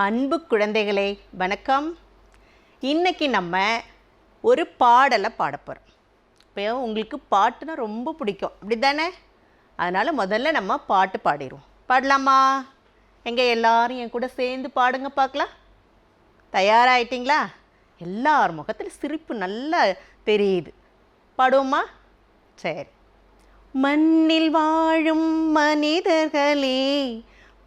அன்பு குழந்தைகளே வணக்கம். இன்னைக்கு நம்ம ஒரு பாடலை பாட போகிறோம் இப்போ உங்களுக்கு பாட்டுனா ரொம்ப பிடிக்கும். அப்படி தானே அதனால் முதல்ல நம்ம பாட்டு பாடிடுவோம். பாடலாமா? எங்கே எல்லோரும் என் கூட சேர்ந்து பாடுங்க பார்க்கலாம். தயாராகிட்டிங்களா எல்லார் முகத்தில் சிரிப்பு நல்லா தெரியுது. பாடுவோமா? சரி. மண்ணில் வாழும் மனிதர்களே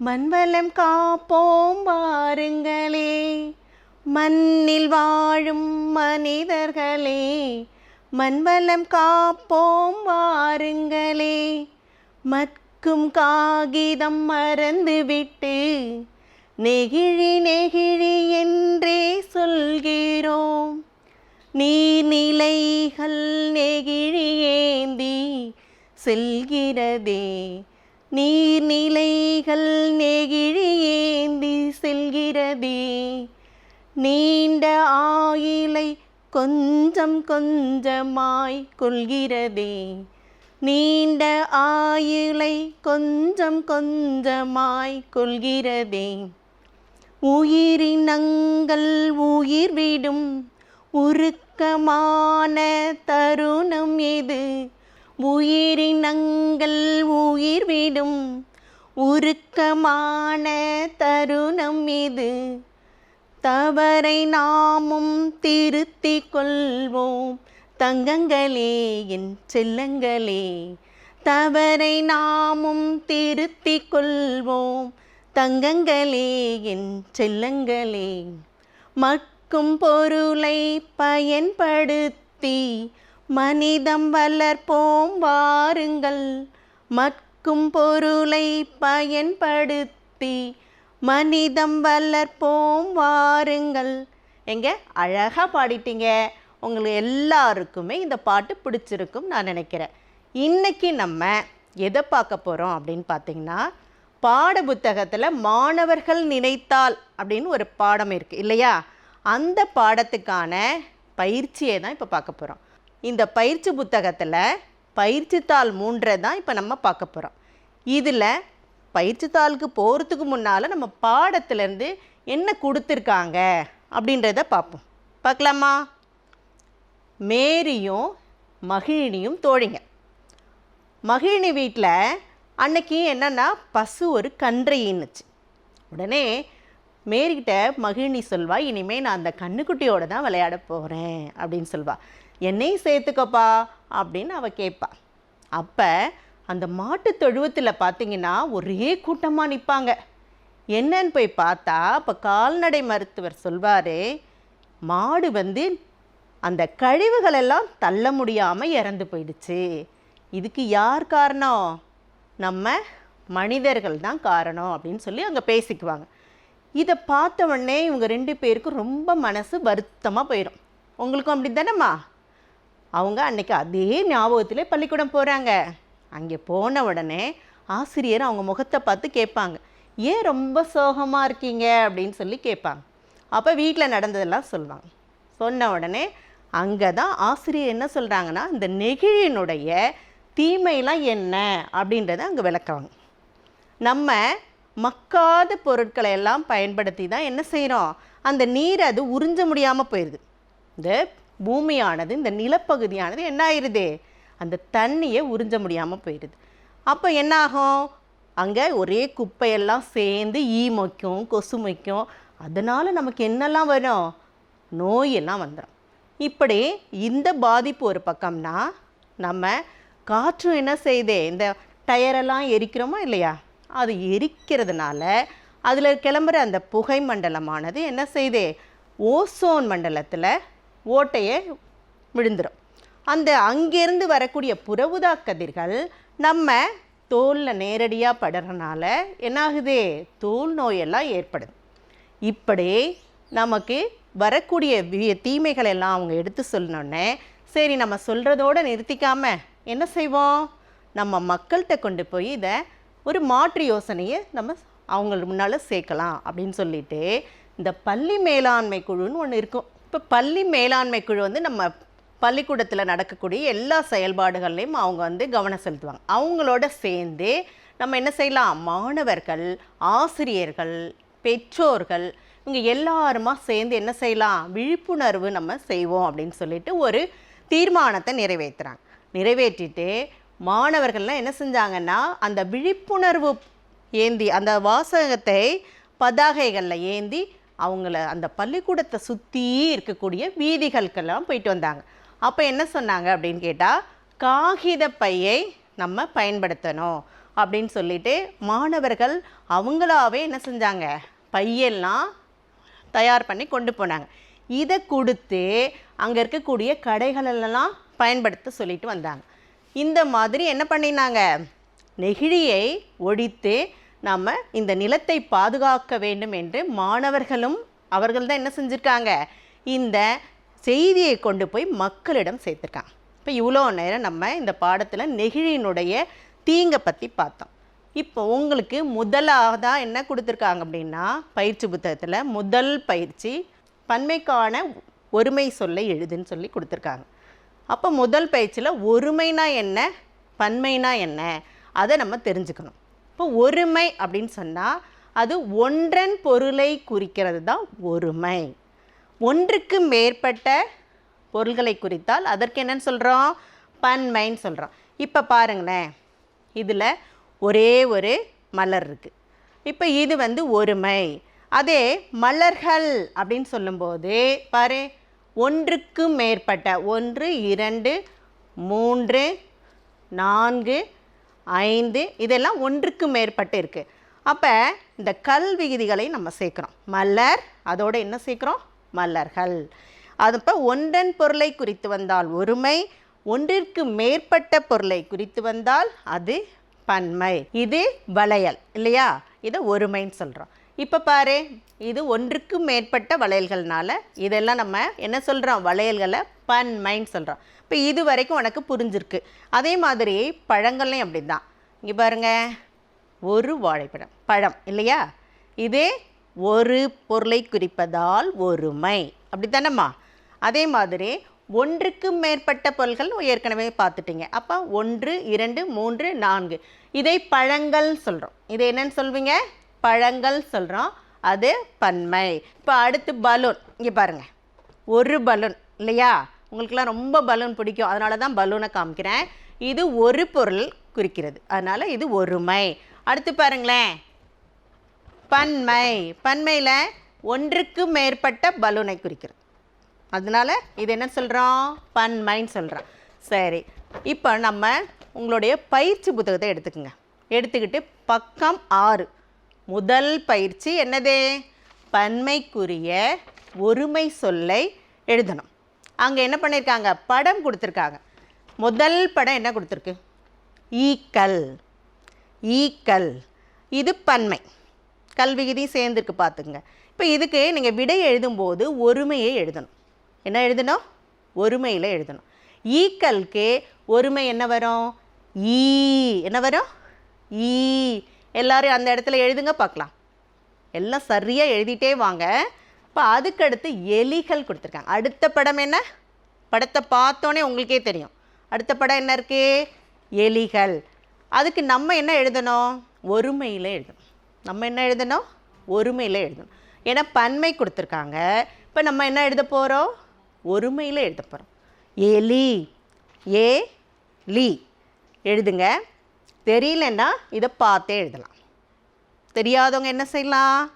மண்வளம் காப்போம் வாருங்களே. மண்ணில் வாழும் மனிதர்களே மண்வளம் காப்போம் வாருங்களே. மக்கும் காகிதம் மறந்துவிட்டு நெகிழி நெகிழி என்றே சொல்கிறோம். நீர்நிலைகள் நெகிழி ஏந்தி செல்கிறதே. நீர்நிலைகள் நெகிழியேந்தி செல்கிறதே. நீண்ட ஆயிலை கொஞ்சம் கொஞ்சமாய் கொள்கிறதே. நீண்ட ஆயிலை கொஞ்சம் கொஞ்சமாய் கொள்கிறதே. உயிரினங்கள் உயிர் விடும் உருக்கமான தருணம் இது உயிரினங்கள் உயிர் விடும் உருக்கமான தருணம் இது. தவறை நாமும் திருத்தி கொள்வோம். தங்கங்களே என் செல்லங்களே தவறை நாமும் திருத்தி கொள்வோம். தங்கங்களே என் செல்லங்களே மக்கும் பொருளை பயன்படுத்தி மனிதம் வளர்ப்போம் வாருங்கள். மக்கும் பொருளை பயன்படுத்தி மனிதம் வளர்ப்போம் வாருங்கள். எங்க? அழகாக பாடிட்டீங்க. உங்களுக்கு எல்லாருக்குமே இந்த பாட்டு பிடிச்சிருக்கும் நான் நினைக்கிறேன். இன்னைக்கு நம்ம எதை பார்க்க போகிறோம் அப்படின்னு பார்த்தீங்கன்னா பாட புத்தகத்தில் மாணவர்கள் நினைத்தால் அப்படின்னு ஒரு பாடம் இருக்குது இல்லையா? அந்த பாடத்துக்கான பயிற்சியை தான் இப்போ பார்க்க போகிறோம் இந்த பயிற்சி புத்தகத்தில் பயிற்சித்தாள் மூன்றை தான் இப்போ நம்ம பார்க்க போகிறோம் இதில் பயிற்சித்தாளுக்கு போகிறதுக்கு முன்னால் நம்ம பாடத்துலேருந்து என்ன கொடுத்துருக்காங்க அப்படின்றத பார்ப்போம். பார்க்கலாமா? மேரியும் மகிழினியும் தோழிங்க. மகிழினி வீட்டில் அன்னைக்கு என்னென்னா பசு ஒரு கன்றையின்னுச்சு. உடனே மேரிக்கிட்ட மகிழினி சொல்வா இனிமேல் நான் அந்த கண்ணுக்குட்டியோடு தான் விளையாட போகிறேன் அப்படின்னு சொல்வா. என்னையும் சேர்த்துக்கப்பா அப்படின்னு அவள் கேட்பா அப்போ அந்த மாட்டு தொழுவத்தில் பார்த்தீங்கன்னா ஒரே கூட்டமாக நிற்பாங்க என்னன்னு போய் பார்த்தா அப்போ கால்நடை மருத்துவர் சொல்வார் மாடு வந்து அந்த கழிவுகளெல்லாம் தள்ள முடியாமல் இறந்து போயிடுச்சு. இதுக்கு யார் காரணம்? நம்ம மனிதர்கள் தான் காரணம் அப்படின்னு சொல்லி அங்கே பேசிக்குவாங்க. இதை பார்த்த உடனே இவங்க ரெண்டு பேருக்கும் ரொம்ப மனசு வருத்தமாக போயிடும் உங்களுக்கும் அப்படி தானேம்மா அவங்க அன்னைக்கு அதே ஞாபகத்தில் பள்ளிக்கூடம் போகிறாங்க அங்கே போன உடனே ஆசிரியர் அவங்க முகத்தை பார்த்து கேட்பாங்க. ஏன் ரொம்ப சோகமாக இருக்கீங்க? அப்படின்னு சொல்லி கேட்பாங்க. அப்போ வீட்டில் நடந்ததெல்லாம் சொல்லுவாங்க சொன்ன உடனே அங்கே தான் ஆசிரியர் என்ன சொல்கிறாங்கன்னா இந்த நெகிழினுடைய தீமைலாம் என்ன? அப்படின்றத அங்கே விளக்குவாங்க. நம்ம மக்காத பொருட்களை எல்லாம் பயன்படுத்தி தான் என்ன செய்கிறோம் அந்த நீர் அது உறிஞ்ச முடியாமல் போயிடுது இந்த பூமியானது இந்த நிலப்பகுதியானது என்ன ஆயிடுது அந்த தண்ணியை உறிஞ்ச முடியாமல் போயிடுது. அப்போ என்ன ஆகும் அங்கே ஒரே குப்பையெல்லாம் சேர்ந்து ஈ மொய்க்கும் கொசு மொய்க்கும். அதனால் நமக்கு என்னெல்லாம் வரும்? நோயெல்லாம் வந்துடும் இப்படி இந்த பாதிப்பு ஒரு பக்கம்னா நம்ம காற்றும் என்ன செய்யுது இந்த டயரெல்லாம் எரிக்கிறோமா இல்லையா? அது எரிக்கிறதுனால அதில் கிளம்புற அந்த புகை மண்டலமானது என்ன செய்யுது ஓசோன் மண்டலத்தில் ஓட்டையை விழுந்துடும் அந்த அங்கேருந்து வரக்கூடிய புறவுதா கதிர்கள் நம்ம தோலில் நேரடியாக படுறனால என்னாகுது? தோல் நோயெல்லாம் ஏற்படுது. இப்படி நமக்கு வரக்கூடிய தீமைகள் எல்லாம் அவங்க எடுத்து சொன்னோடனே சரி நம்ம சொல்கிறதோடு நிறுத்திக்காமல் என்ன செய்வோம்? நம்ம மக்கள்கிட்ட கொண்டு போய் இதை ஒரு மாற்று யோசனையை நம்ம அவங்க முன்னால் சேர்க்கலாம் அப்படின்னு சொல்லிட்டு இந்த பள்ளி மேலாண்மை குழுன்னு ஒன்று இருக்கும். இப்போ பள்ளி மேலாண்மை குழு வந்து நம்ம பள்ளிக்கூடத்தில் நடக்கக்கூடிய எல்லா செயல்பாடுகள்லையும் அவங்க வந்து கவனம் செலுத்துவாங்க. அவங்களோட சேர்ந்து நம்ம என்ன செய்யலாம்? மாணவர்கள் ஆசிரியர்கள் பெற்றோர்கள் இவங்க எல்லாருமா சேர்ந்து என்ன செய்யலாம்? விழிப்புணர்வு நம்ம செய்வோம் அப்படின்னு சொல்லிட்டு ஒரு தீர்மானத்தை நிறைவேற்றுறாங்க நிறைவேற்றிட்டு மாணவர்கள்லாம் என்ன செஞ்சாங்கன்னா அந்த விழிப்புணர்வு ஏந்தி அந்த வாசகத்தை பதாகைகளில் ஏந்தி அவங்கள அந்த பள்ளிக்கூடத்தை சுற்றி இருக்கக்கூடிய வீதிகளுக்கெல்லாம் போயிட்டு வந்தாங்க. அப்போ என்ன சொன்னாங்க அப்படின்னு கேட்டால் காகித பையை நம்ம பயன்படுத்தணும். அப்படின்னு சொல்லிட்டு மாணவர்கள் அவங்களாவே என்ன செஞ்சாங்க? பையெல்லாம் தயார் பண்ணி கொண்டு போனாங்க. இதை கொடுத்து அங்கே இருக்கக்கூடிய கடைகளெல்லாம் பயன்படுத்த சொல்லிட்டு வந்தாங்க. இந்த மாதிரி என்ன பண்ணினாங்க? நெகிழியை ஒழித்து நாம் இந்த நிலத்தை பாதுகாக்க வேண்டும் என்று மாணவர்களும் அவர்கள் தான் என்ன செஞ்சுருக்காங்க? இந்த செய்தியை கொண்டு போய் மக்களிடம் சேர்த்துருக்காங்க. இப்போ இவ்வளோ நேரம் நம்ம இந்த பாடத்தில் நெகிழியினுடைய தீங்கை பற்றி பார்த்தோம். இப்போ உங்களுக்கு முதலாவதாக என்ன கொடுத்துருக்காங்க அப்படின்னா பயிற்சி புத்தகத்தில் முதல் பயிற்சி பன்மைக்கான ஒருமை சொல்லை எழுதுன்னு சொல்லி கொடுத்துருக்காங்க. அப்போ முதல் பயிற்சியில் ஒருமைனா என்ன? பன்மைனா என்ன? அதை நம்ம தெரிஞ்சுக்கணும். இப்போ ஒருமை அப்படின்னு சொன்னால் அது ஒன்றன் பொருளை குறிக்கிறது தான் ஒருமை. ஒன்றுக்கு மேற்பட்ட பொருள்களை குறித்தால் அதற்கு என்னன்னு சொல்கிறோம் பன்மைன்னு சொல்கிறோம் இப்போ பாருங்களேன். இதில் ஒரே ஒரு மலர் இருக்குது இப்போ இது வந்து ஒருமை. அதே மலர்கள் அப்படின்னு சொல்லும்போது பாரு ஒன்றுக்கு மேற்பட்ட ஒன்று இரண்டு மூன்று நான்கு ஐந்து இதெல்லாம் ஒன்றுக்கு மேற்பட்டு இருக்குது அப்போ இந்த கல் விகுதிகளை நம்ம சேர்க்குறோம். மலர் அதோடு என்ன சேர்க்குறோம்? மலர்கள். அது இப்போ ஒன்றன் பொருளை குறித்து வந்தால் ஒருமை ஒன்றிற்கு மேற்பட்ட பொருளை குறித்து வந்தால் அது பன்மை. இது வளையல் இல்லையா? இதை ஒருமைன்னு சொல்கிறோம் இப்போ பாரு இது ஒன்றுக்கு மேற்பட்ட வளையல்கள்னால இதெல்லாம் நம்ம என்ன சொல்கிறோம் வளையல்களை பன்மைன்னு சொல்கிறோம் இப்போ இது வரைக்கும் உனக்கு புரிஞ்சிருக்கு. அதே மாதிரி பழங்கள்லையும் அப்படி தான் இங்கே பாருங்கள் ஒரு வாழைப்பழம் பழம் இல்லையா? இதே ஒரு பொருளை குறிப்பதால் ஒருமை. அப்படி தானம்மா அதே மாதிரி ஒன்றுக்கு மேற்பட்ட பொருள்கள் ஏற்கனவே பார்த்துட்டீங்க. அப்போ ஒன்று இரண்டு மூன்று நான்கு. இதை பழங்கள் சொல்கிறோம் இதை என்னன்னு சொல்வீங்க? பழங்கள் சொல்கிறோம் அது பன்மை. இப்போ அடுத்து பலூன். இங்கே பாருங்கள் ஒரு பலூன் இல்லையா? உங்களுக்கெல்லாம் ரொம்ப பலூன் பிடிக்கும். அதனால தான் பலூனை காமிக்கிறேன். இது ஒரு பொருள் குறிக்கிறது. அதனால் இது ஒருமை. அடுத்து பாருங்களேன். பன்மை. பன்மையில் ஒன்றுக்கு மேற்பட்ட பலூனை குறிக்கிறது. அதனால இது என்ன சொல்கிறோம் பன்மைன்னு சொல்கிறோம் சரி. இப்போ நம்ம உங்களுடைய பயிற்சி புத்தகத்தை எடுத்துக்கோங்க. எடுத்துக்கிட்டு பக்கம் ஆறு. முதல் பயிற்சி என்னது? பன்மைக்குரிய ஒருமை சொல்லை எழுதணும். அங்கே என்ன பண்ணியிருக்காங்க படம் கொடுத்துருக்காங்க. முதல் படம் என்ன கொடுத்துருக்கு? ஈக்கல் ஈக்கல் இது பன்மை. கல்விகுதி சேர்ந்துருக்கு பார்த்துங்க இப்போ இதுக்கு நீங்கள் விடை எழுதும்போது ஒருமையை எழுதணும். என்ன எழுதணும்? ஒருமையில் எழுதணும். ஈக்கல்க்கு ஒருமை என்ன வரும்? ஈ. என்ன வரும்? ஈ. எல்லாரும் அந்த இடத்துல எழுதுங்க பார்க்கலாம். எல்லாம் சரியாக எழுதிட்டே வாங்க. இப்போ அதுக்கடுத்து எலிகள் கொடுத்துருக்காங்க. அடுத்த படம் என்ன? படத்தை பார்த்தோன்னே உங்களுக்கே தெரியும். அடுத்த படம் என்ன இருக்குது எலிகள். அதுக்கு நம்ம என்ன எழுதணும்? ஒருமையில் எழுதணும். நம்ம என்ன எழுதணும்? ஒருமையில் எழுதணும். ஏன்னா பன்மை கொடுத்துருக்காங்க. இப்போ நம்ம என்ன எழுத போகிறோம் ஒருமையில் எழுத போகிறோம் எலி. ஏ. லி. எழுதுங்க. தெரியலன்னா இதை பார்த்தே எழுதலாம். தெரியாதவங்க என்ன செய்யலாம்?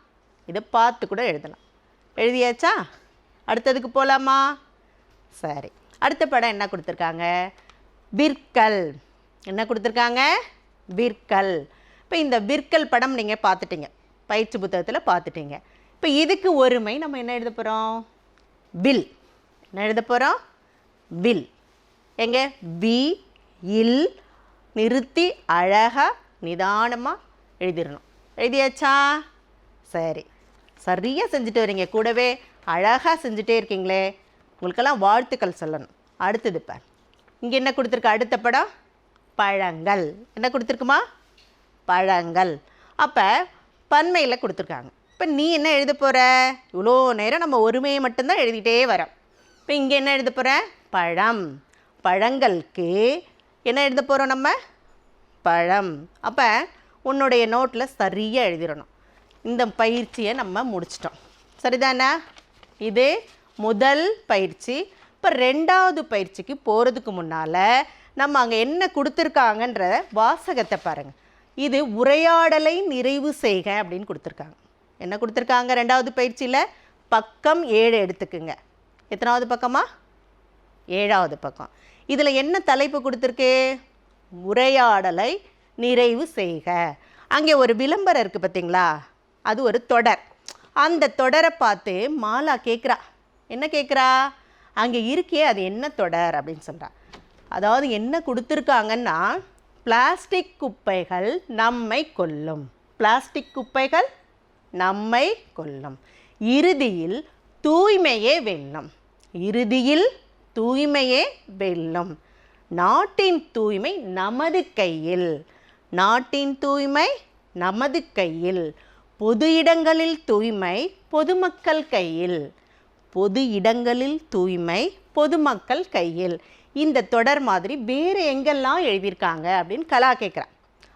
இதை பார்த்து கூட எழுதலாம். எழுதியாச்சா? அடுத்ததுக்கு போகலாமா சரி. அடுத்த படம் என்ன கொடுத்துருக்காங்க? விற்கல். என்ன கொடுத்துருக்காங்க? விற்கல். இப்போ இந்த விற்கல் படம் நீங்கள் பார்த்துட்டீங்க. பயிற்சி புத்தகத்தில் பார்த்துட்டீங்க. இப்போ இதுக்கு ஒருமை நம்ம என்ன எழுத போகிறோம் வில். என்ன எழுத போகிறோம் வில். எங்கே? வி இல் நிறுத்தி அழகாக நிதானமாக எழுதிடணும் எழுதியாச்சா? சரி. சரியாக செஞ்சுட்டு வரீங்க. கூடவே அழகாக செஞ்சுட்டே இருக்கீங்களே. உங்களுக்கெல்லாம் வாழ்த்துக்கள் சொல்லணும். அடுத்தது இப்போ இங்கே என்ன கொடுத்துருக்கு? அடுத்த படம்? பழங்கள். என்ன கொடுத்துருக்குமா? பழங்கள். அப்போ பன்மையில் கொடுத்துருக்காங்க. இப்போ நீ என்ன எழுத போகிற இவ்வளோ நேரம் நம்ம ஒருமையை மட்டும்தான் எழுதிட்டே வரோம். இப்போ இங்கே என்ன எழுத போகிற பழம். பழங்களுக்கு என்ன எழுத போகிறோம் நம்ம? பழம். அப்போ உன்னுடைய நோட்டில் சரியாக எழுதிடணும். இந்த பயிற்சியை நம்ம முடிச்சிட்டோம். சரிதானே? இது முதல் பயிற்சி. இப்போ ரெண்டாவது பயிற்சிக்கு போகிறதுக்கு முன்னால் நம்ம அங்கே என்ன கொடுத்துருக்காங்கன்ற வாசகத்தை பாருங்கள் இது உரையாடலை நிறைவு செய்க அப்படின்னு கொடுத்துருக்காங்க. என்ன கொடுத்துருக்காங்க ரெண்டாவது பயிற்சியில்? பக்கம் ஏழு எடுத்துக்குங்க. எத்தனாவது பக்கமா? ஏழாவது பக்கம். இதில் என்ன தலைப்பு கொடுத்துருக்கு? உரையாடலை நிறைவு செய்க. அங்கே ஒரு விளம்பரம் இருக்குது பார்த்தீங்களா? அது ஒரு தொடர். அந்த தொடரை பார்த்து மாலா கேட்குறா. என்ன கேட்குறா? அங்கே இருக்கே அது என்ன தொடர் அப்படின்னு சொல்கிறா அதாவது என்ன கொடுத்துருக்காங்கன்னா பிளாஸ்டிக் குப்பைகள் நம்மை கொல்லும். பிளாஸ்டிக் குப்பைகள் நம்மை கொல்லும். இறுதியில் தூய்மையே வெல்லும். இறுதியில் தூய்மையே வெல்லும். நாட்டின் தூய்மை நமது கையில். நாட்டின் தூய்மை நமது கையில். பொது இடங்களில் தூய்மை பொதுமக்கள் கையில். பொது இடங்களில் தூய்மை பொதுமக்கள் கையில். இந்த தொடர் மாதிரி வேறு எங்கெல்லாம் எழுதியிருக்காங்க அப்படின்னு கலா கேட்குறான்.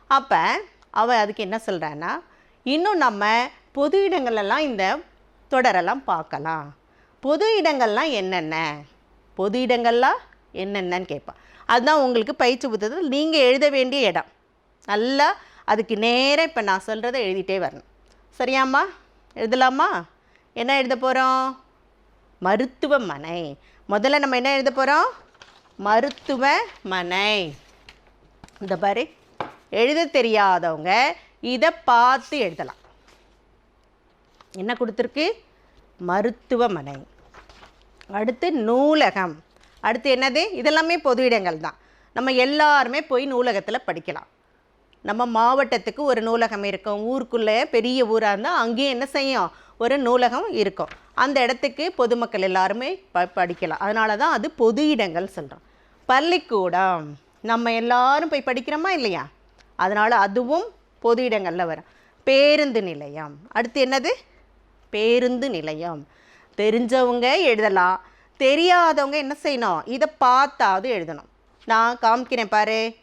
அப்போ அவள் அதுக்கு என்ன சொல்கிறான்னா இன்னும் நம்ம பொது இடங்களெல்லாம் இந்த தொடரெல்லாம் பார்க்கலாம். பொது இடங்கள்லாம் என்னென்ன? பொது இடங்கள்லாம் என்னென்னு கேட்பான். அதுதான் உங்களுக்கு பயிற்சி புத்தகத்தில் நீங்கள் எழுத வேண்டிய இடம். நல்லா அதுக்கு நேராக இப்போ நான் சொல்கிறத எழுதிட்டே வரணும். சரியாம்மா? எழுதலாமா? என்ன எழுத போகிறோம் மருத்துவமனை. முதல்ல நம்ம என்ன எழுத போகிறோம் மருத்துவமனை. இந்த பாரு எழுத தெரியாதவங்க இதை பார்த்து எழுதலாம். என்ன கொடுத்துருக்கு? மருத்துவமனை. அடுத்து நூலகம். அடுத்து என்னது? இதெல்லாமே பொது இடங்கள் தான். நம்ம எல்லாருமே போய் நூலகத்தில் படிக்கலாம். நம்ம மாவட்டத்துக்கு ஒரு நூலகம் இருக்கும். ஊருக்குள்ளே பெரிய ஊராக இருந்தால் அங்கேயும் என்ன செய்யும்? ஒரு நூலகம் இருக்கும். அந்த இடத்துக்கு பொதுமக்கள் எல்லாருமே ப படிக்கலாம். அதனால தான் அது பொது இடங்கள் சொல்கிறோம் பள்ளிக்கூடம். நம்ம எல்லாரும் போய் படிக்கிறோமா இல்லையா? அதனால் அதுவும் பொது இடங்களில் வரும். பேருந்து நிலையம். அடுத்து என்னது? பேருந்து நிலையம். தெரிஞ்சவங்க எழுதலாம் தெரியாதவங்க என்ன செய்யணும்? இதை பார்த்தாவது எழுதணும். நான் காமிக்கிறேன் பாரு.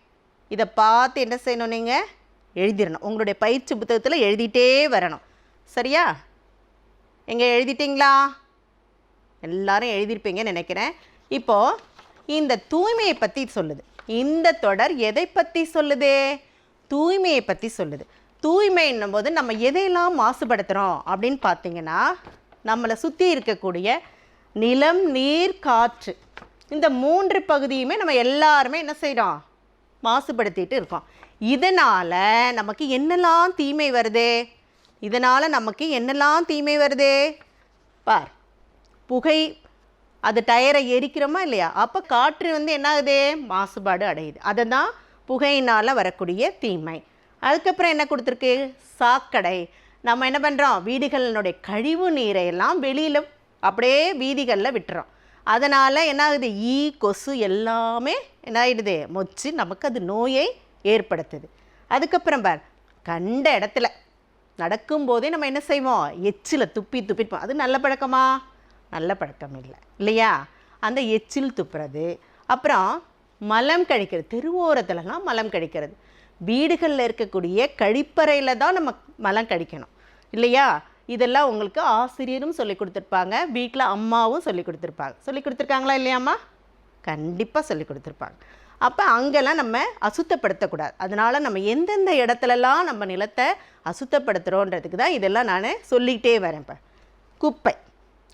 இதை பார்த்து என்ன செய்யணும் நீங்கள் எழுதிடணும். உங்களுடைய பயிற்சி புத்தகத்தில் எழுதிட்டே வரணும். சரியா? எங்கே எழுதிட்டிங்களா? எல்லாரும் எழுதியிருப்பீங்கன்னு நினைக்கிறேன். இப்போது இந்த தூய்மையை பற்றி சொல்லுது. இந்த தொடர் எதை பற்றி சொல்லுது? தூய்மையை பற்றி சொல்லுது. தூய்மைன்னும் போது நம்ம எதையெல்லாம் மாசுபடுத்துகிறோம் அப்படின்னு பார்த்தீங்கன்னா நம்மளை சுற்றி இருக்கக்கூடிய நிலம் நீர் காற்று. இந்த மூன்று பகுதியுமே நம்ம எல்லாருமே என்ன செய்கிறோம் மாசுபடுத்திட்டு இருக்கோம். இதனால் நமக்கு என்னெல்லாம் தீமை வருது? இதனால் நமக்கு என்னெல்லாம் தீமை வருது? பார் புகை அது டயரை எரிக்கிறோமா இல்லையா? அப்போ காற்று வந்து என்ன ஆகுது மாசுபாடு அடையுது. அதை தான் புகையினால் வரக்கூடிய தீமை. அதுக்கப்புறம் என்ன கொடுத்துருக்கு? சாக்கடை. நம்ம என்ன பண்ணுறோம் வீடுகளினுடைய கழிவு நீரை எல்லாம் வெளியில் அப்படியே வீதிகளில் விட்டுறோம். அதனால் என்ன ஆகுது? ஈ கொசு எல்லாமே என்ன ஆகிடுது மொச்சு நமக்கு அது நோயை ஏற்படுத்துது. அதுக்கப்புறம் பார் கண்ட இடத்துல நடக்கும்போதே நம்ம என்ன செய்வோம்? எச்சில் துப்பி துப்பிப்போம் அது நல்ல பழக்கமா? நல்ல பழக்கம் இல்லை. இல்லையா? அந்த எச்சில் துப்புறது. அப்புறம் மலம் கழிக்கிறது. தெருவோரத்துலலாம் மலம் கழிக்கிறது. வீடுகளில் இருக்கக்கூடிய கழிப்பறையில் தான் நம்ம மலம் கழிக்கணும். இல்லையா? இதெல்லாம் உங்களுக்கு ஆசிரியரும் சொல்லி கொடுத்துருப்பாங்க. வீட்டில் அம்மாவும் சொல்லி கொடுத்துருப்பாங்க. சொல்லி கொடுத்துருக்காங்களா இல்லையாம்மா? கண்டிப்பாக சொல்லி கொடுத்துருப்பாங்க. அப்போ அங்கெல்லாம் நம்ம அசுத்தப்படுத்தக்கூடாது அதனால் நம்ம எந்தெந்த இடத்துலலாம் நம்ம நிலத்தை அசுத்தப்படுத்துகிறோன்றதுக்கு தான் இதெல்லாம் நான் சொல்லிக்கிட்டே வரேன் இப்போ. குப்பை.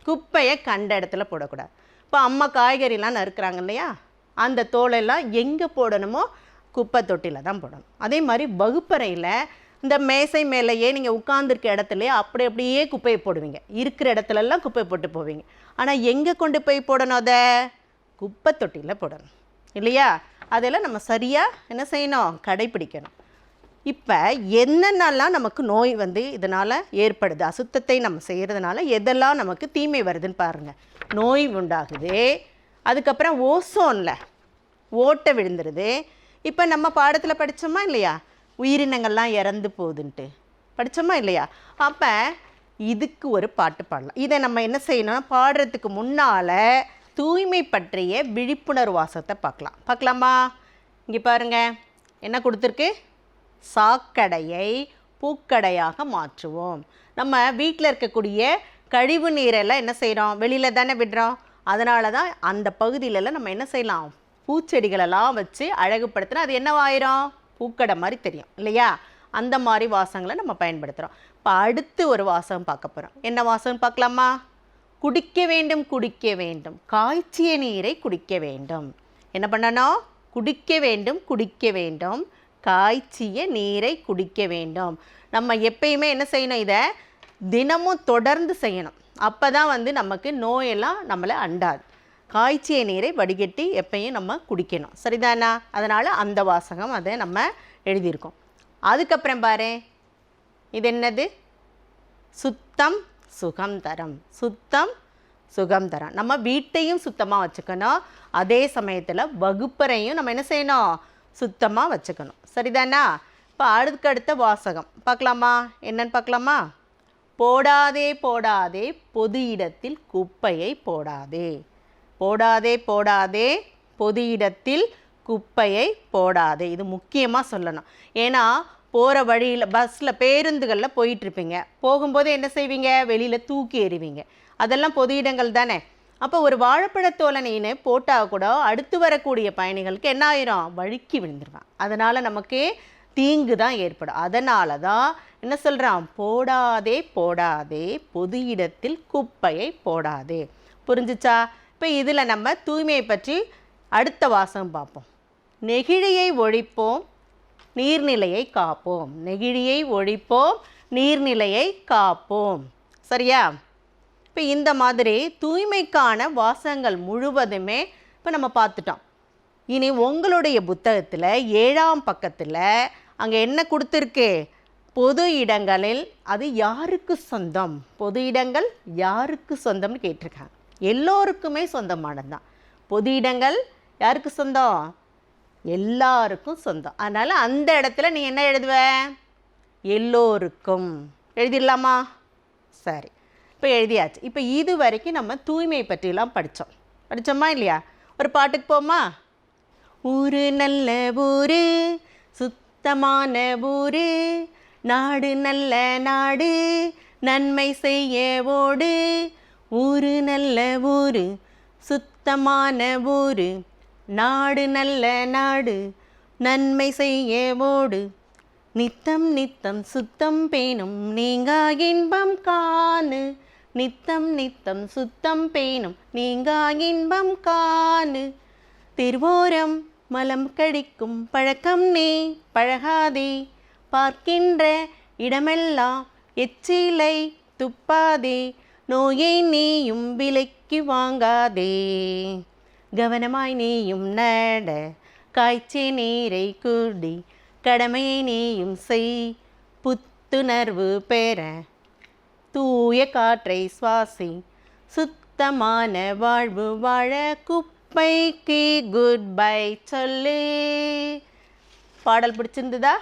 குப்பையை கண்ட இடத்துல போடக்கூடாது. இப்போ அம்மா காய்கறிலாம் நறுக்கிறாங்க இல்லையா? அந்த தோலெல்லாம் எங்கே போடணுமோ குப்பை தொட்டியில் தான் போடணும். அதே மாதிரி வகுப்பறையில் இந்த மேசை மேலேயே நீங்கள் உட்காந்துருக்க இடத்துலையே அப்படி அப்படியே குப்பையை போடுவீங்க. இருக்கிற இடத்துலலாம் குப்பை போட்டு போவீங்க. ஆனால் எங்கே கொண்டு போய் போடணும் அதை? குப்பை தொட்டியில் போடணும். இல்லையா? அதெல்லாம் நம்ம சரியாக என்ன செய்யணும்? கடைப்பிடிக்கணும். இப்போ என்னென்னலாம் நமக்கு நோய் வந்து இதனால் ஏற்படுது? அசுத்தத்தை நம்ம செய்கிறதுனால எதெல்லாம் நமக்கு தீமை வருதுன்னு பாருங்கள் நோய் உண்டாகுது. அதுக்கப்புறம் ஓசோனில் ஓட்டை விழுந்துருது. இப்போ நம்ம பாடத்தில் படித்தோமா இல்லையா? உயிரினங்கள்லாம் இறந்து போகுதுன்ட்டு. படித்தோமா இல்லையா? அப்போ இதுக்கு ஒரு பாட்டு பாடலாம். இதை நம்ம என்ன செய்யணும் பாடுறதுக்கு முன்னால் தூய்மை பற்றிய விழிப்புணர்வு வாசத்தை பார்க்கலாம். பார்க்கலாமா? இங்கே பாருங்க. என்ன கொடுத்துருக்கு? சாக்கடையை பூக்கடையாக மாற்றுவோம். நம்ம வீட்டில் இருக்கக்கூடிய கழிவு நீரெல்லாம் என்ன செய்கிறோம் வெளியில் தானே விடுறோம். அதனால தான் அந்த பகுதியிலலாம் நம்ம என்ன செய்யலாம்? பூச்செடிகளெல்லாம் வச்சு அழகுபடுத்தினா அது என்னவாயிரும் பூக்கடை மாதிரி தெரியும் இல்லையா? அந்த மாதிரி வாசங்களை நம்ம பயன்படுத்துகிறோம் இப்போ அடுத்து ஒரு வாசகம் பார்க்க போகிறோம் என்ன வாசகம் பார்க்கலாமா? குடிக்க வேண்டும் குடிக்க வேண்டும். காய்ச்சிய நீரை குடிக்க வேண்டும். என்ன பண்ணணும்? குடிக்க வேண்டும் குடிக்க வேண்டும். காய்ச்சிய நீரை குடிக்க வேண்டும். நம்ம எப்பயுமே என்ன செய்யணும் இதை? தினமும் தொடர்ந்து செய்யணும். அப்போ தான் வந்து நமக்கு நோயெல்லாம் நம்மளை அண்டாது. காய்ச்சிய நீரை வடிகட்டி எப்பயும் நம்ம குடிக்கணும். சரிதானா? அதனால் அந்த வாசகம் அதை நம்ம எழுதியிருக்கோம். அதுக்கப்புறம் பாரு. இது என்னது? சுத்தம் சுகம் தரம். சுத்தம் சுகம் தரம். நம்ம வீட்டையும் சுத்தமாக வச்சுக்கணும். அதே சமயத்தில் வகுப்பறையும் நம்ம என்ன செய்யணும்? சுத்தமாக வச்சுக்கணும். சரிதானா? இப்போ அடுத்தடுத்த வாசகம். பார்க்கலாமா? என்னன்னு பார்க்கலாமா? போடாதே போடாதே பொது இடத்தில் குப்பையை போடாதே. போடாதே போடாதே பொது இடத்தில் குப்பையை போடாதே. இது முக்கியமாக சொல்லணும். ஏன்னா போகிற வழியில் பஸ்ஸில் பேருந்துகளில் போயிட்டுருப்பீங்க. போகும்போது என்ன செய்வீங்க? வெளியில் தூக்கி எறிவீங்க. அதெல்லாம் பொது இடங்கள் தானே. அப்போ ஒரு வாழைப்பழத்தோலனின்னு போட்டால் கூட அடுத்து வரக்கூடிய பயணிகளுக்கு என்ன ஆயிரும்? வழுக்கி விழுந்துருவான் அதனால் நமக்கு தீங்கு தான் ஏற்படும். அதனால தான் என்ன சொல்கிறான் போடாதே போடாதே பொது இடத்தில் குப்பையை போடாதே. புரிஞ்சுச்சா? இப்போ இதில் நம்ம தூய்மையை பற்றி அடுத்த வாசகம் பார்ப்போம். நெகிழியை ஒழிப்போம் நீர்நிலையை காப்போம். நெகிழியை ஒழிப்போம் நீர்நிலையை காப்போம். சரியா? இப்போ இந்த மாதிரி தூய்மைக்கான வாசகங்கள் முழுவதுமே இப்போ நம்ம பார்த்துட்டோம். இனி உங்களுடைய புத்தகத்தில் ஏழாம் பக்கத்தில் அங்கே என்ன கொடுத்துருக்கு? பொது இடங்களில் அது யாருக்கு சொந்தம்? பொது இடங்கள் யாருக்கு சொந்தம்னு கேட்டிருக்காங்க. எல்லோருக்குமே சொந்தமானது தான் பொது இடங்கள் யாருக்கு சொந்தம்? எல்லாருக்கும் சொந்தம். அதனால் அந்த இடத்துல நீ என்ன எழுதுவ? எல்லோருக்கும். எழுதிடலாமா? சரி. இப்போ எழுதியாச்சு. இப்போ இது வரைக்கும் நம்ம தூய்மை பற்றிலாம் படித்தோம் படித்தோமா இல்லையா? ஒரு பாட்டுக்கு போமா? ஊரு நல்ல ஊரு சுத்தமான ஊரு நாடு நல்ல நாடு நன்மை செய்ய ஓடு ஊரு நல்ல ஊரு சுத்தமான ஊரு. நாடு நல்ல நாடு நன்மை செய்ய ஓடு. நித்தம் நித்தம் சுத்தம் பேணும் நீங்கா இன்பம் காணு. நித்தம் நித்தம் சுத்தம் பேணும் நீங்கா இன்பம் காணு. திருவோரம் மலம் கடிக்கும் பழக்கம் நீ பழகாதே. பார்க்கின்ற இடமெல்லாம் எச்சிலை துப்பாதே. நோயை நீயும் விலைக்கு வாங்காதே. கவனமாய் நீயும் நட. காய்ச்சி நீரை குடி. கடமையை நீயும் செய். புத்துணர்வு பெற. தூய காற்றை சுவாசி. சுத்தமான வாழ்வு வாழ குப்பைக்கு குட் பை சொல்லு. பாடல் பிடிச்சிருந்ததா?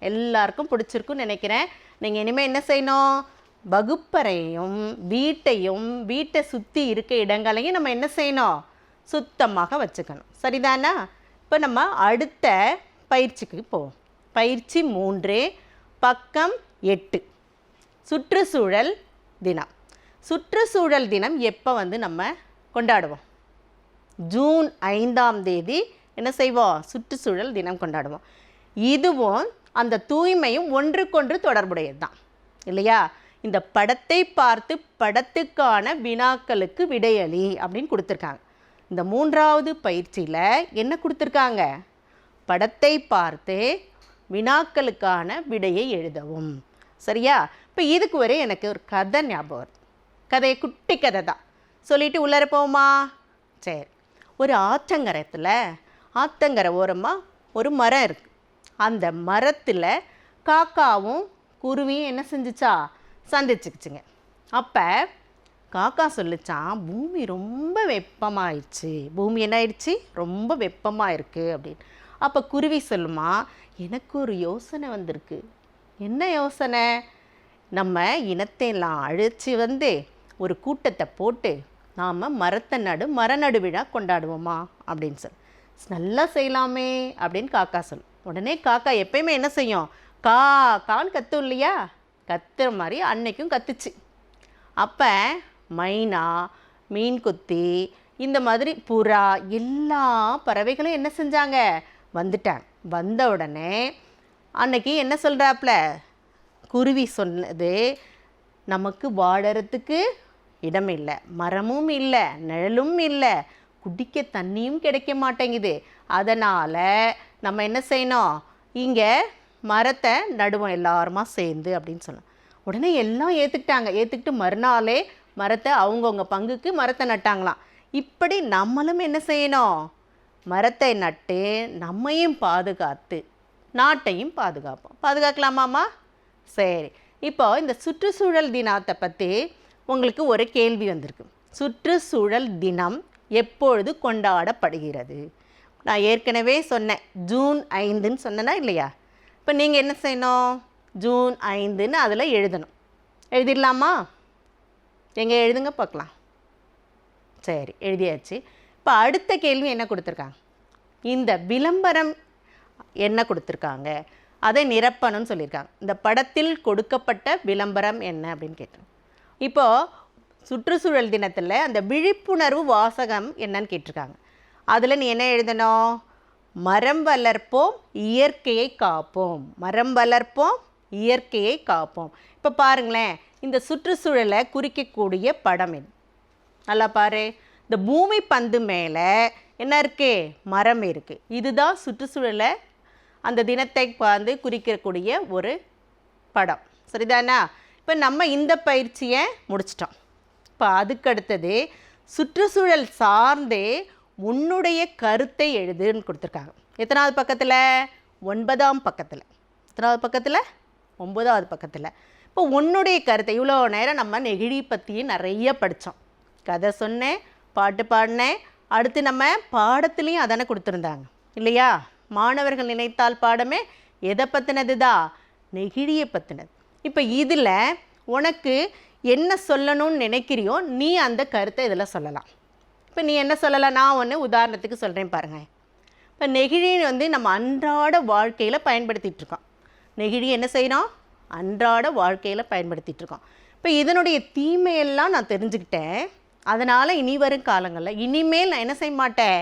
எல்லாருக்கும் பிடிச்சிருக்குன்னு நினைக்கிறேன். நீங்கள் இனிமேல் என்ன செய்யணும்? வகுப்பறையும் வீட்டையும் வீட்டை சுற்றி இருக்க இடங்களையும் நம்ம என்ன செய்யணும்? சுத்தமாக வச்சுக்கணும். சரிதானா? இப்போ நம்ம அடுத்த பயிற்சிக்கு போவோம். பயிற்சி மூன்று பக்கம் எட்டு. சுற்றுச்சூழல் தினம். சுற்றுச்சூழல் தினம் எப்போ வந்து நம்ம கொண்டாடுவோம்? ஜூன் ஐந்தாம் தேதி என்ன செய்வோம்? சுற்றுச்சூழல் தினம் கொண்டாடுவோம். இதுவும் அந்த தூய்மையும் ஒன்றுக்கொன்று தொடர்புடையது தான் இல்லையா? இந்த படத்தை பார்த்து படத்துக்கான வினாக்களுக்கு விடையளி அப்படின்னு கொடுத்துருக்காங்க. இந்த மூன்றாவது பயிற்சியில் என்ன கொடுத்துருக்காங்க? படத்தை பார்த்து வினாக்களுக்கான விடையை எழுதவும். சரியா? இப்போ இதுக்கு வரை எனக்கு ஒரு கதை ஞாபகம் வருது. குட்டி கதை தான். சொல்லிட்டு உள்ளர போமா சரி. ஒரு ஆற்றங்கரத்தில் ஆத்தங்கரை ஓரமாக ஒரு மரம் இருக்குது அந்த மரத்தில் காக்காவும் குருவியும் என்ன செஞ்சுச்சா? சந்திச்சுக்கிச்சுங்க. அப்போ காக்கா சொல்லிச்சான் பூமி ரொம்ப வெப்பமாயிடுச்சு. பூமி என்ன ஆயிடுச்சு ரொம்ப வெப்பமாக இருக்குது அப்படின்னு. அப்போ குருவி சொல்லுமா எனக்கு ஒரு யோசனை வந்திருக்கு. என்ன யோசனை? நம்ம இனத்தையெல்லாம் அழைச்சி வந்து ஒரு கூட்டத்தை போட்டு நாம் மரத்தை நடு மரநடு விழா கொண்டாடுவோமா? அப்படின்னு சொல்லி நல்லா செய்யலாமே அப்படின்னு காக்கா சொல். உடனே காக்கா எப்பயுமே என்ன செய்யும்? கா கான்னு கத்தும் இல்லையா? கத்துற மாதிரி அன்னைக்கும் கத்துச்சு. அப்போ மைனா மீன் குத்தி இந்த மாதிரி புறா எல்லா பறவைகளும் என்ன செஞ்சாங்க? வந்துட்டாங்க. வந்த உடனே அன்னைக்கு என்ன சொல்கிறாப்புல குருவி சொன்னது நமக்கு வாழறதுக்கு இடம் இல்லை மரமும் இல்லை நிழலும் இல்லை குடிக்க தண்ணியும் கிடைக்க மாட்டேங்குது. அதனால் நம்ம என்ன செய்யணும்? இங்கே மரத்தை நடுவோம் எல்லாருமா சேர்ந்து அப்படின்னு சொன்னோம் உடனே எல்லாம் ஏற்றுக்கிட்டாங்க ஏற்றுக்கிட்டு மறுநாளே மரத்தை அவங்கவுங்க பங்குக்கு மரத்தை நட்டாங்களாம். இப்படி நம்மளும் என்ன செய்யணும்? மரத்தை நட்டு நம்மையும் பாதுகாத்து நாட்டையும் பாதுகாப்போம். பாதுகாக்கலாமாம்மா? சரி. இப்போ இந்த சுற்றுச்சூழல் தினத்தை பற்றி உங்களுக்கு ஒரு கேள்வி வந்திருக்கு. சுற்றுச்சூழல் தினம் எப்பொழுது கொண்டாடப்படுகிறது? நான் ஏற்கனவே சொன்னேன் ஜூன் ஐந்துன்னு சொன்னேன்னா இல்லையா? இப்போ நீங்கள் என்ன செய்யணும்? ஜூன் ஐந்துன்னு அதில் எழுதணும். எழுதிடலாமா? எங்கே எழுதுங்க பார்க்கலாம் சரி எழுதியாச்சு. இப்போ அடுத்த கேள்வி என்ன கொடுத்துருக்காங்க? இந்த விளம்பரம் என்ன கொடுத்துருக்காங்க? அதை நிரப்பணும்னு சொல்லியிருக்காங்க. இந்த படத்தில் கொடுக்கப்பட்ட விளம்பரம் என்ன அப்படின்னு கேட்டிருக்காங்க இப்போது சுற்றுச்சூழல் தினத்தில் அந்த விழிப்புணர்வு வாசகம் என்னன்னு கேட்டிருக்காங்க. அதில் நீ என்ன எழுதணும்? மரம் வளர்ப்போம் இயற்கையை காப்போம். மரம் வளர்ப்போம் இயற்கையை காப்போம். இப்போ பாருங்களேன் இந்த சுற்றுச்சூழலை குறிக்கக்கூடிய படம் இது. நல்லா பாரு. இந்த பூமி பந்து மேலே என்ன இருக்கு? மரம் இருக்குது இதுதான் சுற்றுச்சூழலை அந்த தினத்தை வந்து குறிக்கக்கூடிய ஒரு படம். சரிதானா? இப்போ நம்ம இந்த பயிற்சியை முடிச்சிட்டோம். இப்போ அதுக்கு அடுத்தது சுற்றுச்சூழல் சார்ந்தே உன்னுடைய கருத்தை எழுதுன்னு கொடுத்துருக்காங்க. எத்தனாவது பக்கத்தில்? ஒன்பதாம் பக்கத்தில். எத்தனாவது பக்கத்தில்? ஒன்பதாவது பக்கத்தில். இப்போ உன்னுடைய கருத்தை இவ்வளோ நேரம் நம்ம நெகிழி பற்றி நிறைய படித்தோம் கதை சொன்னேன் பாட்டு பாடினேன். அடுத்து நம்ம பாடத்துலேயும் அதானே கொடுத்துருந்தாங்க. இல்லையா? மாணவர்கள் நினைத்தால் பாடமே எதை பற்றினது தான் நெகிழியை பற்றினது இப்போ இதில் உனக்கு என்ன சொல்லணும்னு நினைக்கிறியோ நீ அந்த கருத்தை இதில் சொல்லலாம். இப்போ நீ என்ன சொல்லலாம்? நான் ஒன்று உதாரணத்துக்கு சொல்கிறேன் பாருங்கள் இப்போ நெகிழி வந்து நம்ம அன்றாட வாழ்க்கையில் பயன்படுத்திகிட்ருக்கோம் நெகிழி என்ன செய்யணும் அன்றாட வாழ்க்கையில் பயன்படுத்திகிட்ருக்கோம் இப்போ இதனுடைய தீமையெல்லாம் நான் தெரிஞ்சுக்கிட்டேன். அதனால் இனி வரும் காலங்களில் இனிமேல் நான் என்ன செய்ய மாட்டேன்?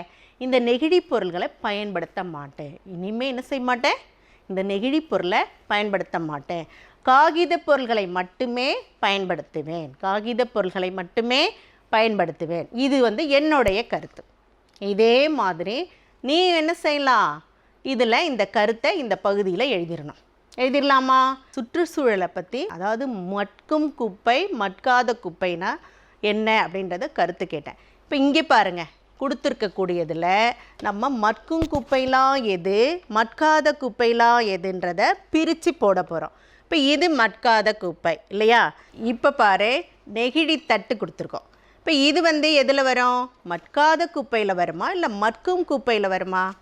இந்த நெகிழி பொருள்களை பயன்படுத்த மாட்டேன். இனிமேல் என்ன செய்ய மாட்டேன்? இந்த நெகிழி பொருளை பயன்படுத்த மாட்டேன். காகித பொருள்களை மட்டுமே பயன்படுத்துவேன். காகித பொருள்களை மட்டுமே பயன்படுத்துவேன். இது வந்து என்னுடைய கருத்து. இதே மாதிரி நீ என்ன செய்யலாம்? இதில் இந்த கருத்தை இந்த பகுதியில் எழுதிடணும். எழுதிடலாமா? சுற்றுச்சூழலை பற்றி அதாவது மட்கும் குப்பை மட்காத குப்பைனா என்ன அப்படின்றத கருத்து கேட்டேன். இப்போ இங்கே பாருங்கள் கொடுத்துருக்கக்கூடியதில் நம்ம மட்கும் குப்பைலாம் எது மட்காத குப்பைலாம் எதுன்றத பிரித்து போட போகிறோம் இப்போ இது மட்காத குப்பை இல்லையா? இப்போ பாரு நெகிழி தட்டு கொடுத்துருக்கோம். இப்போ இது வந்து எதில் வரும்? மட்காத குப்பையில் வருமா? இல்லை மட்கும் குப்பையில் வருமா?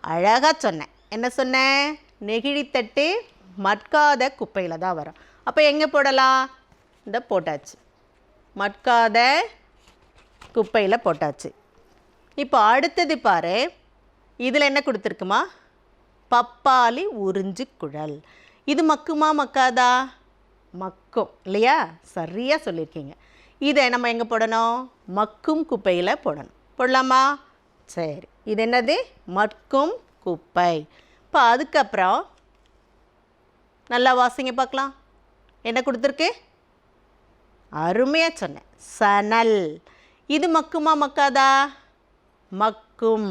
அழகாக சொன்னேன். என்ன சொன்னேன்? நெகிழித்தட்டு மட்காத குப்பையில் தான் வரும். அப்போ எங்கே போடலாம்? இந்த போட்டாச்சு. மட்காத குப்பையில் போட்டாச்சு. இப்போ அடுத்தது பாரு. இதில் என்ன கொடுத்துருக்குமா? பப்பாளி உறிஞ்சு குழல். இது மக்குமா மக்காதா? மக்கும். இல்லையா? சரியாக சொல்லியிருக்கீங்க. இதை நம்ம எங்கே போடணும்? மக்கும் குப்பையில் போடணும். போடலாமா? சரி. இது என்னது? மட்கும் குப்பை. இப்போ அதுக்கப்புறம் நல்லா வாசிங்க பார்க்கலாம். என்ன கொடுத்துருக்கு? அருமையாக சொன்னேன். சணல். இது மக்குமா மக்காதா? மக்கும்.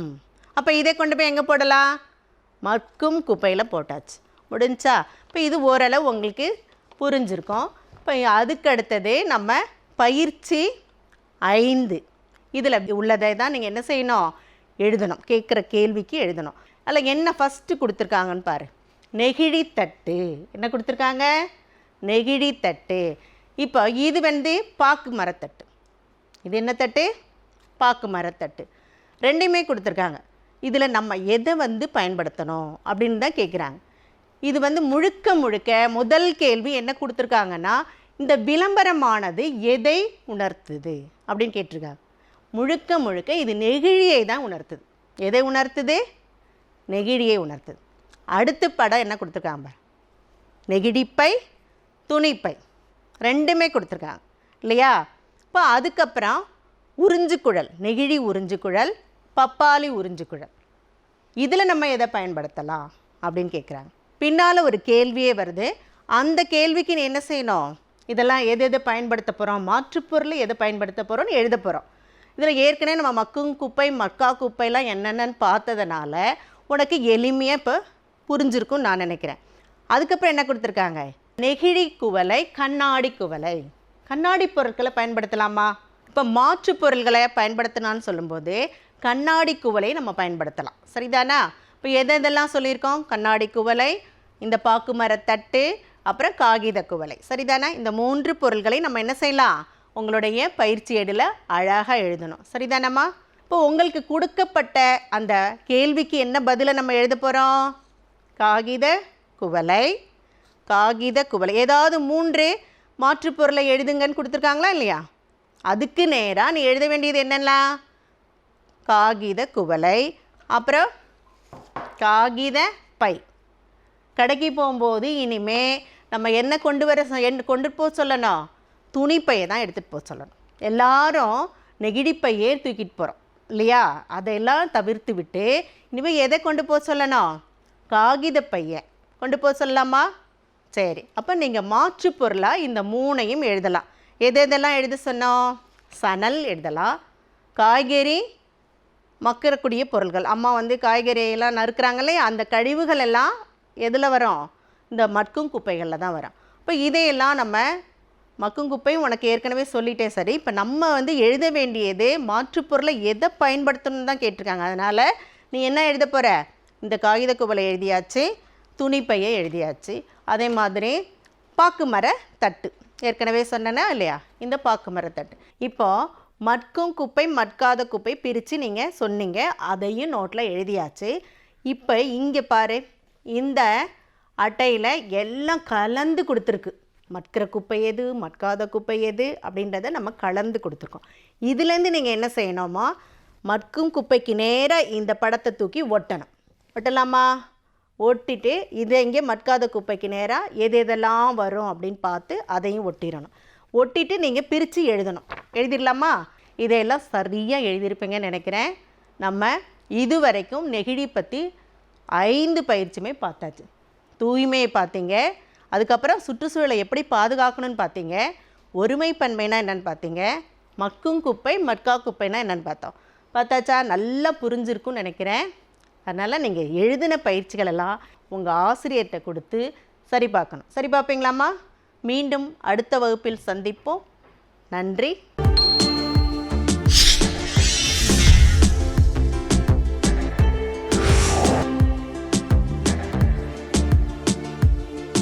அப்போ இதை கொண்டு போய் எங்கே போடலாம்? மக்கும் குப்பையில் போட்டாச்சு. முடிஞ்சா? இப்போ இது ஓரளவு உங்களுக்கு புரிஞ்சிருக்கும். இப்போ அதுக்கு அடுத்தது நம்ம பயிற்சி ஐந்து. இதில் உள்ளதை தான் நீங்கள் என்ன செய்யணும்? எழுதணும். கேட்குற கேள்விக்கு எழுதணும். அதில் என்ன ஃபஸ்ட்டு கொடுத்துருக்காங்கன்னு பாரு. நெகிழி தட்டு. என்ன கொடுத்துருக்காங்க? நெகிழி தட்டு. இப்போ இது வந்து பாக்கு மரத்தட்டு. இது என்ன தட்டு? பாக்கு மரத்தட்டு. ரெண்டையுமே கொடுத்துருக்காங்க. இதில் நம்ம எதை வந்து பயன்படுத்தணும் அப்படின்னு தான் கேட்குறாங்க இது வந்து முழுக்க முழுக்க முதல் கேள்வி என்ன கொடுத்துருக்காங்கன்னா இந்த விளம்பரமானது எதை உணர்த்துது? அப்படின்னு கேட்டிருக்காங்க. முழுக்க முழுக்க இது நெகிழியை தான் உணர்த்துது. எதை உணர்த்துது? நெகிழியை உணர்த்துது. அடுத்த படம் என்ன கொடுத்துருக்காங்க நெகிழிப்பை துணிப்பை ரெண்டுமே கொடுத்துருக்காங்க. இல்லையா? இப்போ அதுக்கப்புறம் உறிஞ்சுக்குழல் நெகிழி உறிஞ்சுக்குழல் பப்பாளி உறிஞ்சுக்குழல் இதில் நம்ம எதை பயன்படுத்தலாம் அப்படின்னு கேட்குறாங்க பின்னால் ஒரு கேள்வியே வருது. அந்த கேள்விக்கு நீ என்ன செய்யணும்? இதெல்லாம் எது எது பயன்படுத்த போகிறோம் மாற்றுப்பொருள் எதை பயன்படுத்த போகிறோம்னு எழுத போகிறோம் இதில் ஏற்கனவே நம்ம மக்கும் குப்பை மக்கா குப்பைலாம் என்னென்னு பார்த்ததுனால உனக்கு எளிமையாக இப்போ புரிஞ்சிருக்கும்னு நான் நினைக்கிறேன். அதுக்கப்புறம் என்ன கொடுத்துருக்காங்க? நெகிழி குவலை கண்ணாடி குவலை கண்ணாடி பொருட்களை பயன்படுத்தலாமா? இப்போ மாற்று பொருள்களை பயன்படுத்தலாம்னு சொல்லும்போது கண்ணாடி குவலை நம்ம பயன்படுத்தலாம். சரிதானா? இப்போ எது எதெல்லாம் சொல்லியிருக்கோம்? கண்ணாடி குவளை இந்த பாக்கு மரத்தட்டு அப்புறம் காகித குவளை. சரிதானே? இந்த மூன்று பொருள்களை நம்ம என்ன செய்யலாம்? உங்களுடைய பயிற்சி ஏடில் அழகாக எழுதணும். சரிதானம்மா? இப்போ உங்களுக்கு கொடுக்கப்பட்ட அந்த கேள்விக்கு என்ன பதிலை நம்ம எழுத போகிறோம் காகித குவலை காகித குவலை ஏதாவது மூன்று மாற்று பொருளை எழுதுங்கன்னு கொடுத்துருக்காங்களா இல்லையா? அதுக்கு நேராக நீ எழுத வேண்டியது என்னெல்லாம்? காகித குவலை அப்புறம் காகித பை. கடைக்கு போகும்போது இனிமே நம்ம என்ன கொண்டு வர சொ- கொண்டு போக சொல்லணும்? துணிப்பையை தான் எடுத்துகிட்டு போக சொல்லணும். எல்லாரும் நெகிழிப்பையே தூக்கிட்டு போகிறோம் இல்லையா? அதையெல்லாம் தவிர்த்து விட்டு இனிமேல் எதை கொண்டு போக சொல்லணும்? காகித பையை கொண்டு போக சொல்லலாமா? சரி. அப்போ நீங்கள் மாற்று பொருளாக இந்த மூணையும் எழுதலாம். எது எதெல்லாம் எழுத சொன்னோம்? சணல் எழுதலாம். காய்கறி மக்கிறக்கூடிய பொருள்கள். அம்மா வந்து காய்கறியெல்லாம் நறுக்கிறாங்களே அந்த கழிவுகள் எல்லாம் எதில் வரும்? இந்த மட்கும் குப்பைகளில் தான் வரும். இப்போ இதையெல்லாம் நம்ம மக்கும் குப்பை உனக்கு ஏற்கனவே சொல்லிட்டேன் சரி. இப்போ நம்ம வந்து எழுத வேண்டியது மாற்றுப்பொருளை எதை பயன்படுத்தணும்னு தான் கேட்டிருக்காங்க. அதனால் நீ என்ன எழுத போகிற இந்த காகித குவலை எழுதியாச்சு துணிப்பையை எழுதியாச்சு. அதே மாதிரி பாக்கு மர தட்டு. ஏற்கனவே சொன்னேன்னா இல்லையா? இந்த பாக்கு மர தட்டு. இப்போது மட்கும் குப்பை மட்காத குப்பை பிரித்து நீங்கள் சொன்னீங்க அதையும் நோட்டில் எழுதியாச்சு. இப்போ இங்கே பாரு. இந்த அட்டையில் எல்லாம் கலந்து கொடுத்துருக்கு. மட்கிற குப்பை எது மட்காத குப்பை எது அப்படின்றத நம்ம கலந்து கொடுத்துருக்கோம். இதுலேருந்து நீங்கள் என்ன செய்யணுமா மட்கும் குப்பைக்கு நேராக இந்த படத்தை தூக்கி ஒட்டணும். ஒட்டலாமா? ஒட்டிட்டு இதை இங்கே மட்காத குப்பைக்கு நேராக எது எதெல்லாம் வரும் அப்படின்னு பார்த்து அதையும் ஒட்டிடணும். ஒட்டிட்டு நீங்கள் பிரித்து எழுதணும். எழுதிடலாமா? இதையெல்லாம் சரியாக எழுதியிருப்பீங்கன்னு நினைக்கிறேன். நம்ம இதுவரைக்கும் நெகிழி பற்றி ஐந்து பயிற்சியுமே பார்த்தாச்சு. தூய்மையை பார்த்தீங்க. அதுக்கப்புறம் சுற்றுச்சூழலை எப்படி பாதுகாக்கணும்னு பார்த்தீங்க. ஒருமைப்பன்மைனா என்னன்னு பார்த்தீங்க. மக்கும் குப்பை மட்கா குப்பைனா என்னன்னு பார்த்தோம். பார்த்தாச்சா? நல்லா புரிஞ்சிருக்கும்னு நினைக்கிறேன். அதனால் நீங்கள் எழுதின பயிற்சிகளெல்லாம் உங்கள் ஆசிரியர்கிட்ட கொடுத்து சரி பார்க்கணும். சரி பார்ப்பீங்களாம்மா? மீண்டும் அடுத்த வகுப்பில் சந்திப்போம். நன்றி.